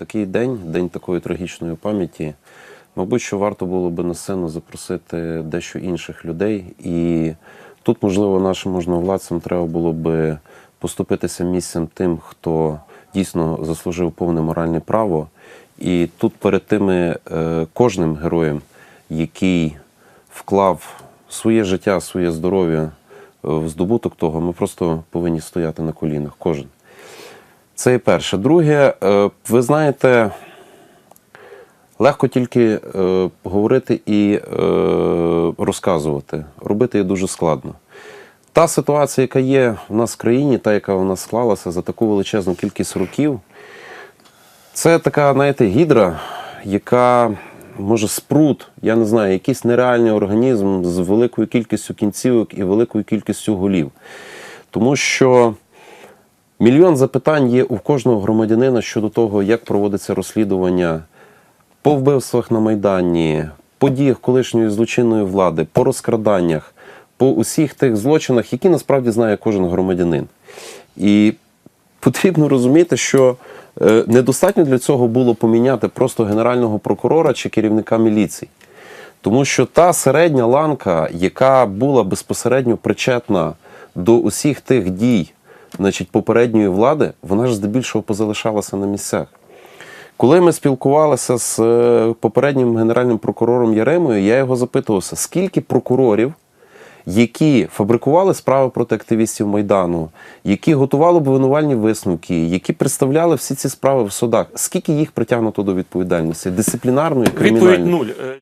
такий день, день такої трагічної пам'яті, мабуть, що варто було би на сцену запросити дещо інших людей. І тут, можливо, нашим можновладцям треба було би поступитися місцем тим, хто дійсно заслужив повне моральне право. І тут перед тими е, кожним героєм, який вклав своє життя, своє здоров'я в здобуток того, ми просто повинні стояти на колінах. Кожен. Це перше. Друге, е, ви знаєте, легко тільки е, говорити і е, розказувати. Робити є дуже складно. Та ситуація, яка є в нас в країні, та, яка у нас склалася за таку величезну кількість років, це така, знаєте, гідра, яка може спрут, я не знаю, якийсь нереальний організм з великою кількістю кінцівок і великою кількістю голів. Тому що мільйон запитань є у кожного громадянина щодо того, як проводиться розслідування по вбивствах на Майдані, подіях колишньої злочинної влади, по розкраданнях, по усіх тих злочинах, які насправді знає кожен громадянин. І потрібно розуміти, що е, недостатньо для цього було поміняти просто генерального прокурора чи керівника міліції. Тому що та середня ланка, яка була безпосередньо причетна до усіх тих дій значить, попередньої влади, вона ж здебільшого позалишалася на місцях. Коли ми спілкувалися з е, попереднім генеральним прокурором Яремою, я його запитувався, скільки прокурорів, які фабрикували справи проти активістів Майдану, які готували обвинувальні висновки, які представляли всі ці справи в судах, скільки їх притягнуто до відповідальності, дисциплінарної, кримінальної? Відповідь нуль. Е,